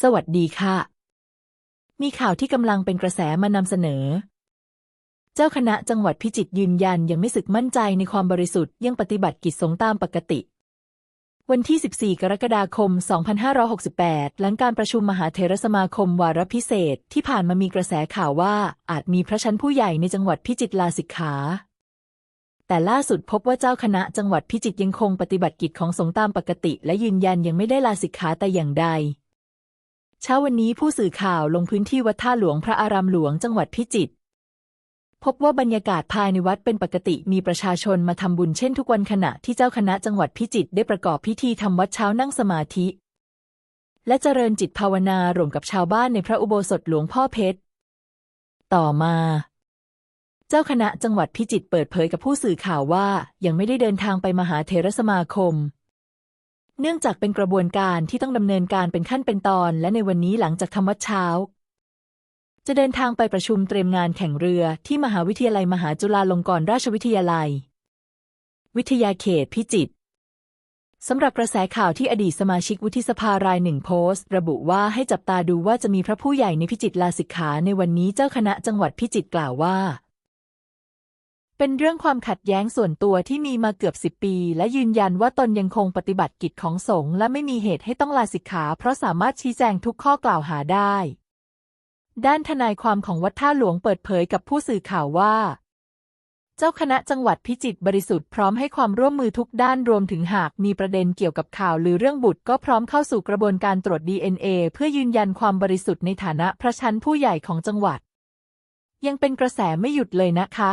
สวัสดีค่ะ มีข่าวที่กำลังเป็นกระแสมานำเสนอ เจ้าคณะจังหวัดพิจิตรยืนยันยังไม่สึกมั่นใจในความบริสุทธิ์ยังปฏิบัติกิจสงตามปกติ วันที่ 14 กรกฎาคม 2568 หลังการประชุมมหาเถรสมาคมวาระพิเศษ ที่ผ่านมามีกระแสข่าวว่าอาจมีพระชั้นผู้ใหญ่ในจังหวัดพิจิตรลาสิกขาแต่ล่าสุดพบว่าเจ้าคณะจังหวัดพิจิตรยังคงปฏิบัติกิจของสงฆ์ตามปกติ และยืนยันยังไม่ได้ลาสิกขาแต่อย่างใด เช้าวันนี้ผู้สื่อข่าวลงพื้นที่วัดท่าหลวงพระอารามหลวงจังหวัดพิจิตรพบว่าบรรยากาศภายในวัดเป็นปกติมีประชาชนมาทำบุญเช่นทุกวันขณะที่เจ้าคณะจังหวัดพิจิตรได้ประกอบพิธีทำวัดเช้านั่งสมาธิ และเจริญจิตภาวนารวมกับชาวบ้านในพระอุโบสถหลวงพ่อเพชร ต่อมา เจ้าคณะจังหวัดพิจิตรเปิดเผยกับผู้สื่อข่าวว่ายังไม่ได้เดินทางไปมหาเถรสมาคม เนื่องจากเป็นกระบวนการที่ต้องดำเนินการเป็นขั้นเป็นตอน และในวันนี้หลังจากทำวัดเช้า จะเดินทางไปประชุมเตรียมงานแข่งเรือที่มหาวิทยาลัยมหาจุฬาลงกรณราชวิทยาลัย วิทยาเขตพิจิตรสำหรับกระแสข่าวที่อดีตสมาชิกวุฒิสภารายหนึ่งโพสต์ ระบุว่าให้จับตาดูว่าจะมีพระผู้ใหญ่ในพิจิตรลาสิกขาในวันนี้เจ้าคณะจังหวัดพิจิตรกล่าวว่า เป็นเรื่องความขัดแย้งส่วนตัวที่มีมาเกือบสิบปี และยืนยันว่าตนยังคงปฏิบัติกิจของสงฆ์และไม่มีเหตุให้ต้องลาสิกขา เพราะสามารถชี้แจงทุกข้อกล่าวหาได้ ด้านทนายความของวัดท่าหลวงเปิดเผยกับผู้สื่อข่าวว่า เจ้าคณะจังหวัดพิจิตรบริสุทธิ์พร้อมให้ความร่วมมือทุกด้านรวมถึงหากมีประเด็นเกี่ยวกับข่าวหรือเรื่องบุตรก็พร้อมเข้าสู่กระบวนการตรวจ DNA เพื่อยืนยันความบริสุทธิ์ในฐานะพระชั้นผู้ใหญ่ของจังหวัดยังเป็นกระแสไม่หยุดเลยนะคะ